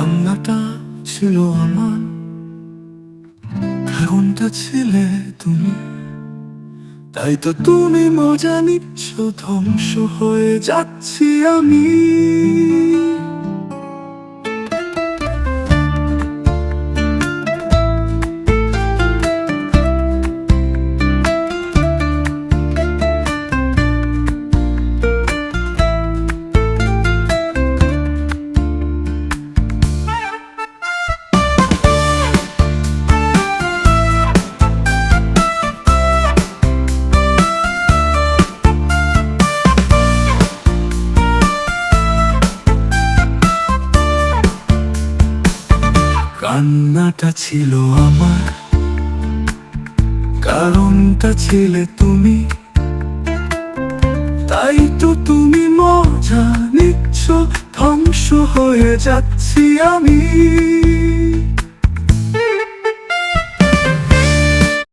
কান্নাটা ছিল আমার। কারণটা ছিলে তুমি। তাই তো তুমি মজা নিচ্ছ, ধ্বংস হয়ে যাচ্ছি আমি। কান্নাটা ছিল আমার, কারণটা ছিলে তুমি। তাই তো তুমি মজা নিচ্ছ, ধ্বংস হয়ে যাচ্ছি আমি।